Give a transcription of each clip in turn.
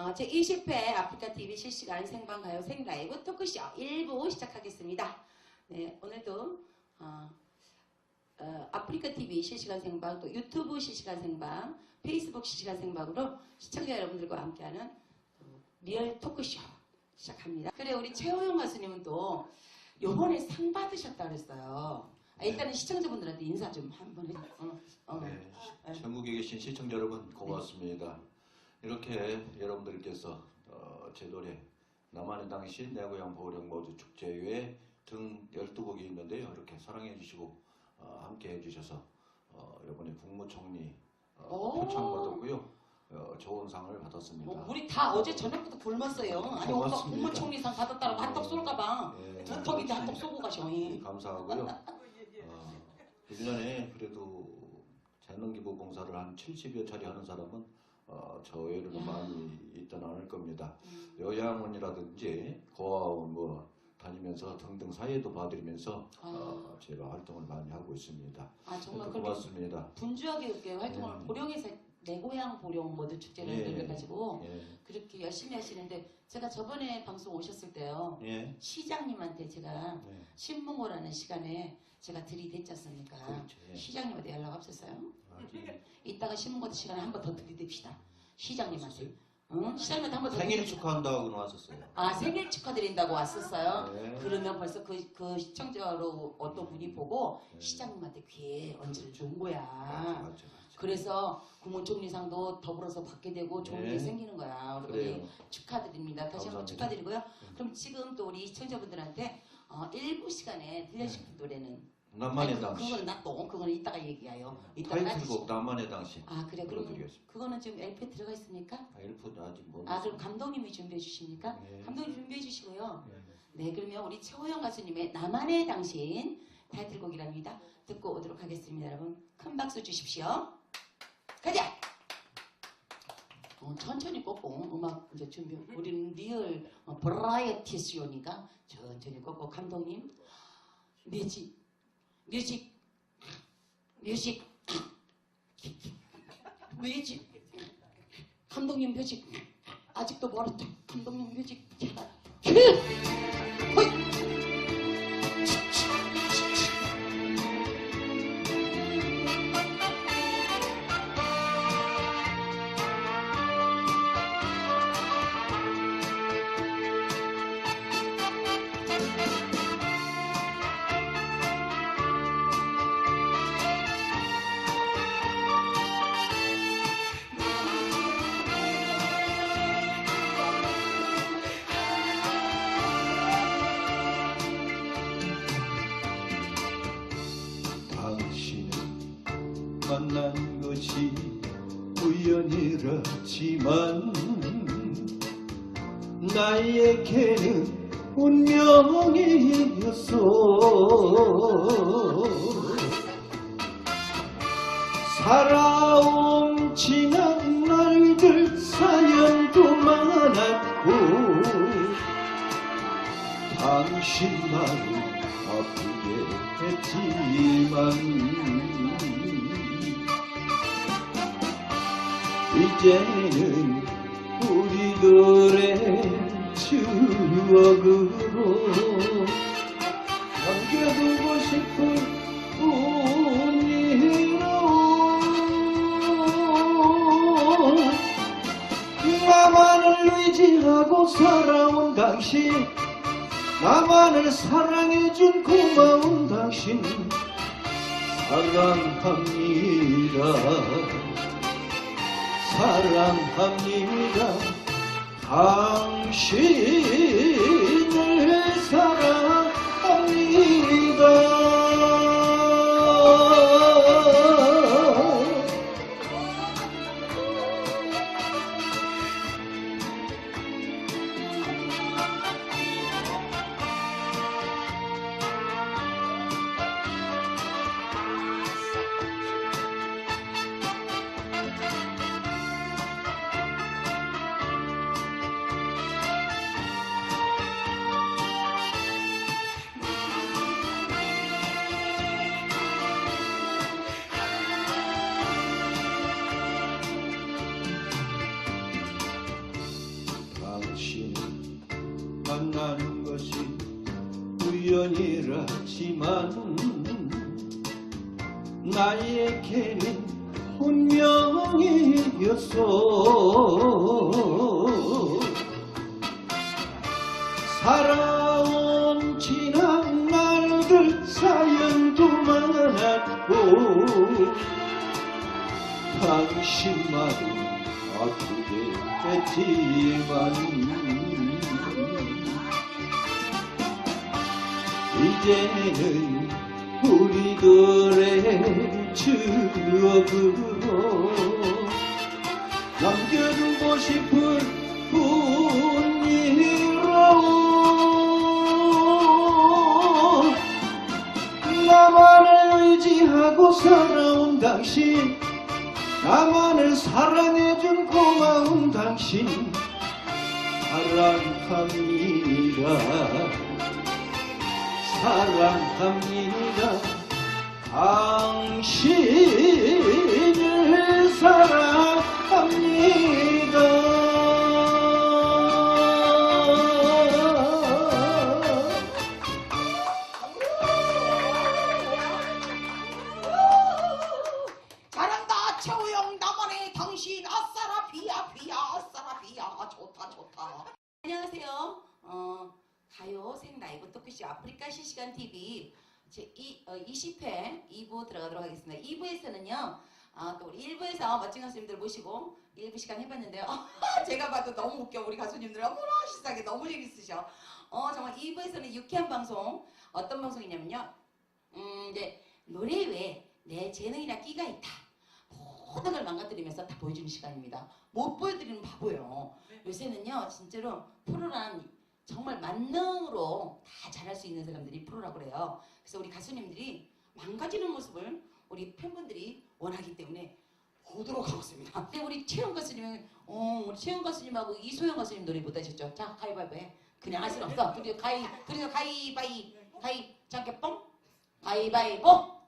어, 제20회 아프리카 TV 실시간 생방 가요 생라이브 토크쇼 1부 시작하겠습니다. 네, 오늘도 어, 어, 아프리카 TV 실시간 생방 또 유튜브 실시간 생방 페이스북 실시간 생방으로 시청자 여러분들과 함께하는 또 리얼 토크쇼 시작합니다. 그래 우리 최호영 가수님은 또 요번에 상 받으셨다 그랬어요. 아, 일단은 시청자분들한테 인사 좀 한번 해. 어, 어. 네, 네. 전국에 계신 시청자 여러분 고맙습니다. 이렇게 여러분들께서 어, 제 노래 나만의 당신 내 고향 보령 모두 축제회 등 12곡이 있는데요. 이렇게 사랑해 주시고 어, 함께 해주셔서 어, 이번에 국무총리 오. 어, 표창 받았고요. 어, 좋은 상을 받았습니다. 뭐 우리 다 어제 저녁부터 굶었어요. 아니 오빠. 국무총리상 받았다고 핫떡 쏠까봐 예, 두 턱인데 핫떡 쏘고 가셔. 예, 감사하고요. 어, 1년에 그래도 재능기부 봉사를 한 70여 차례 하는 사람은 어, 저 외에는 야. 많이 있던 않을 겁니다. 음. 요양원이라든지 고아원 뭐 다니면서 등등 사회도 봐드리면서 어, 제가 활동을 많이 하고 있습니다. 아 정말 고맙습니다. 분주하게 이렇게 활동을 네. 보령에서 내 고향 보령 모두 축제를 예. 열려가지고 예, 그렇게 열심히 하시는데 제가 저번에 방송 오셨을 때요 예, 시장님한테 제가 네, 신문고라는 시간에 제가 들이댔지 않습니까? 그렇죠. 예. 시장님한테 연락 없었어요? 이따가 신문고 시간에 한 번 더 들이댑시다. 시장님한테. 응? 시장님한테 한 번 더. 생일 들이댑시다. 축하한다고 나왔었어요. 아 생일 축하드린다고 왔었어요. 네. 그러면 벌써 그, 그 시청자로 어떤 분이 보고 네. 시장님한테 귀에 언지를 준 거야. 맞죠, 맞죠, 맞죠. 그래서 국무총리상도 더불어서 받게 되고 좋은 네. 일이 생기는 거야. 우리 그래요. 축하드립니다. 다시 한 번 감사합니다. 축하드리고요. 네. 그럼 지금 또 우리 시청자분들한테 어, 일부 시간에 들려주실 노래는 나만의 아니, 그- 당신. 그건 나또 그건 이따가 얘기해요. 이따가 타이틀곡 나만의 당신. 아 그래 그러면 불러드리겠습니다. 그거는 지금 LP 들어가 있습니까? 아, 일푼 아직 못. 아 그럼 감독님이 준비해 주십니까? 네. 감독님 준비해 주시고요. 네. 네, 그러면 우리 최호영 가수님의 나만의 당신 타이틀곡이랍니다. 듣고 오도록 하겠습니다, 여러분. 큰 박수 주십시오. 가자. 어, 천천히 꺾고 음악 이제 준비. 우리는 리얼 어, 버라이어티 쇼니까 천천히 꺾고 감독님 뮤직, 뮤직, 뮤직, 뮤직. 감독님 뮤직. 아직도 멀었다. 감독님 뮤직. 자, 큐! 만난 것이 우연이었지만 나에게는 운명이었어 살아온 지난 날들 사연도 많았고 당신만은 아프게 했지만 이제는 우리들의 추억으로 남겨두고 싶은 운이로 나만을 의지하고 살아온 당신 나만을 사랑해준 고마운 당신 사랑합니다 사랑합니다. 당신을 사랑합니다 만나는 것이 우연이라지만 나에게는 운명이었어. 살아온 지난 날들 사연도 많았고 당신만은 아프게 했지만 이제는 우리들의 추억으로 남겨두고 싶은 뿐이로 나만을 의지하고 살아온 당신 나만을 사랑해준 고마운 당신 사랑합니다 사랑합니다 당신을 사랑합니다. 잘한다 최우영. 나만의 당신. 아싸라 비야 비야 아싸라 비야. 좋다 좋다. 안녕하세요. 어, 가요 생라이브 토크쇼 아프리카 실시간 TV 제 이, 어, 20회 2부 들어가도록 하겠습니다. 2부에서는요 아, 또 우리 1부에서 멋진 가수님들 모시고 1부 시간 해봤는데요. 제가 봐도 너무 웃겨. 우리 가수님들 어머나 시상에 너무 재밌으셔. 어, 정말 2부에서는 유쾌한 방송. 어떤 방송이냐면요. 음, 이제 노래 외에 내 재능이나 끼가 있다. 모든 걸 망가뜨리면서 다 보여주는 시간입니다. 못 보여드리는 바보예요. 요새는요, 진짜로 프로란 정말 만능으로 다 잘할 수 있는 사람들이 프로라고 그래요. 그래서 우리 가수님들이 망가지는 모습을 우리 팬분들이 원하기 때문에 보도록 하겠습니다. 근데 우리 최영 가수님은, 어, 우리 최영 가수님하고 이소영 가수님 노래 못 하셨죠? 자, 가위바위보 해. 그냥 할 수는 없어. 둘이 가위, 그래서 가위바위, 가위, 장깨 뻥, 가위바위보.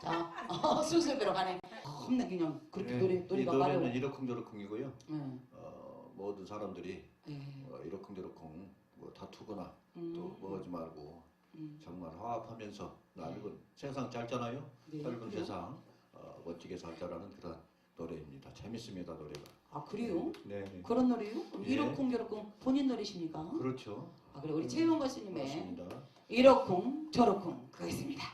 자, 어, 순서대로 가네. 겁나 그냥 그렇게 네, 노래 이 노래가 노래는 말해요. 이러쿵저러쿵이고요. 응, 어, 모든 사람들이 예, 어, 이러쿵저러쿵 뭐 다투거나 음, 또 뭐하지 말고 음, 정말 화합하면서 넓은 세상 짧잖아요. 네, 넓은 그래요? 세상 어, 멋지게 살자라는 그런 노래입니다. 재밌습니다 노래가. 아 그래요? 네, 네. 그런 노래요? 그럼 예. 이러쿵 저러쿵 본인 노래십니까? 그렇죠. 아 그래 우리 최영 가수님의 맞습니다. 이러쿵 저러쿵 그겠습니다.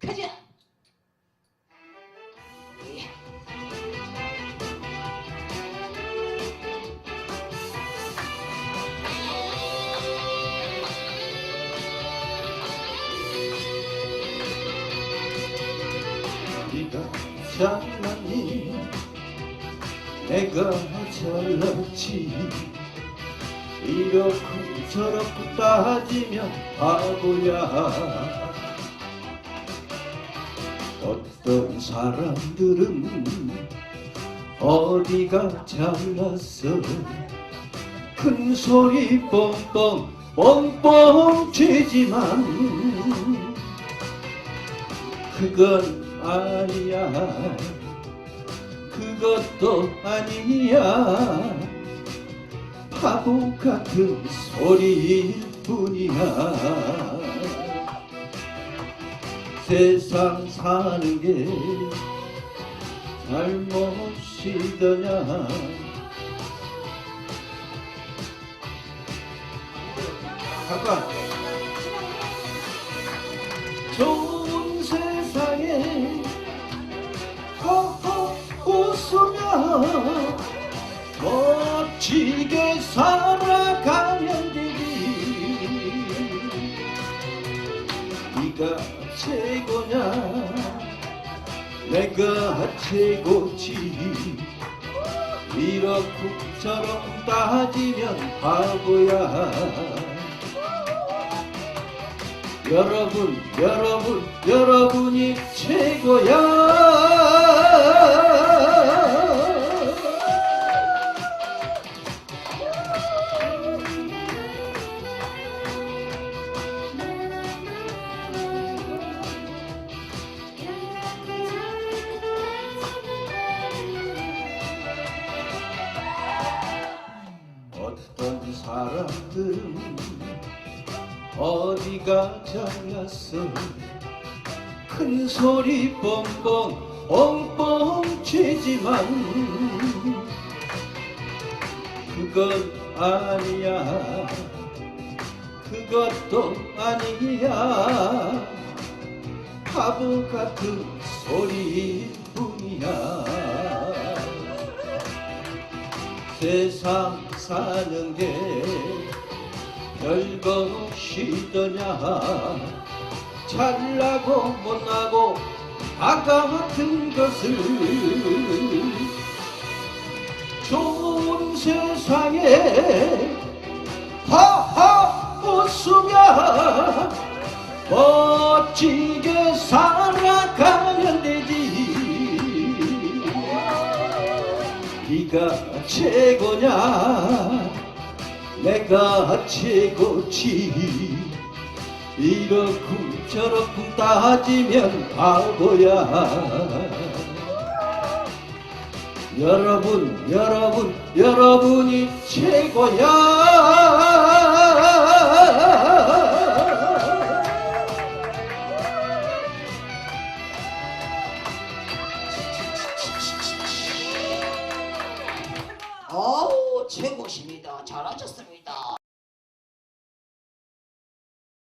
가자. 잘났니 내가 잘났지. 이렇게 저렇게 따지면 바보야. 어떤 사람들은 어디가 잘났어? 큰 소리 뻥뻥 뻥뻥 치지만 그건 아니야. 그것도 아니야. 바보 같은 소리일 뿐이야. 세상 사는 게 잘못이더냐. 잠깐 지게 살아가면 되지 네가 최고냐? 내가 최고지. 저렇고 따지면 바보야. 여러분, 여러분, 여러분이 최고야. 잘났어 큰 소리 뻥뻥 뻥뻥 치지만 그건 아니야. 그것도 아니야. 바보 같은 소리뿐이야. 세상 사는 게 별것이더냐? 잘나고 못나고 다 같은 것을 좋은 세상에 하하 웃으며 멋지게 살아가면 되지 네가 최고냐 내가 최고지 이렇고 저렇고 따지면 바보야. 여러분 여러분 여러분이 최고야